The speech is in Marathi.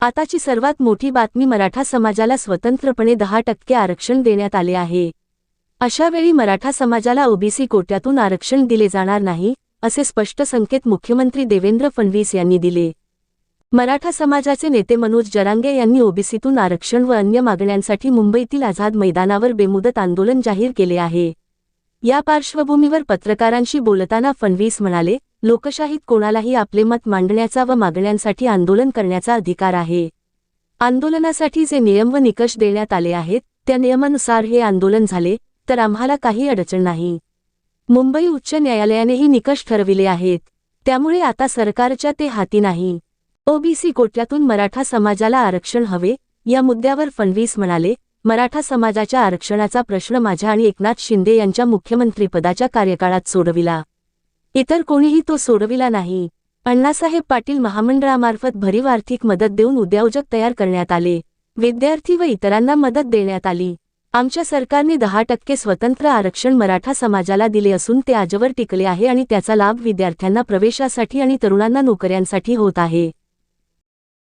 आताची सर्वात मोठी बातमी मराठा समाजाला स्वतंत्रपणे दहा टक्के आरक्षण देण्यात आले आहे. अशावेळी मराठा समाजाला ओबीसी कोट्यातून आरक्षण दिले जाणार नाही असे स्पष्ट संकेत मुख्यमंत्री देवेंद्र फडणवीस यांनी दिले. मराठा समाजाचे नेते मनोज जरांगे यांनी ओबीसीतून आरक्षण व अन्य मागण्यांसाठी मुंबईतील आझाद मैदानावर बेमुदत आंदोलन जाहीर केले आहे. या पार्श्वभूमीवर पत्रकारांशी बोलताना फडणवीस म्हणाले लोकशाहीत कोणालाही आपले मत मांडण्याचा व मागण्यांसाठी आंदोलन करण्याचा अधिकार आहे. आंदोलनासाठी जे नियम व निकष देण्यात आले आहेत त्या नियमानुसार हे आंदोलन झाले तर आम्हाला काही अडचण नाही. मुंबई उच्च न्यायालयानेही निकष ठरविले आहेत. त्यामुळे आता सरकारच्या ते हाती नाही. ओबीसी कोट्यातून मराठा समाजाला आरक्षण हवे या मुद्द्यावर फडणवीस म्हणाले मराठा समाजाच्या आरक्षणाचा प्रश्न माझ्या आणि एकनाथ शिंदे यांच्या मुख्यमंत्रीपदाच्या कार्यकाळात सोडविला. इतर कोणीही तो सोडविला नाही. अण्णासाहेब पाटील महामंडळामार्फत भरीव आर्थिक मदत देऊन उद्योजक तयार करण्यात आले. विद्यार्थी व इतरांना मदत देण्यात आली. आमच्या सरकारने दहा टक्के स्वतंत्र आरक्षण मराठा समाजाला दिले असून ते आजवर टिकले आहे आणि त्याचा लाभ विद्यार्थ्यांना प्रवेशासाठी आणि तरुणांना नोकऱ्यांसाठी होत आहे.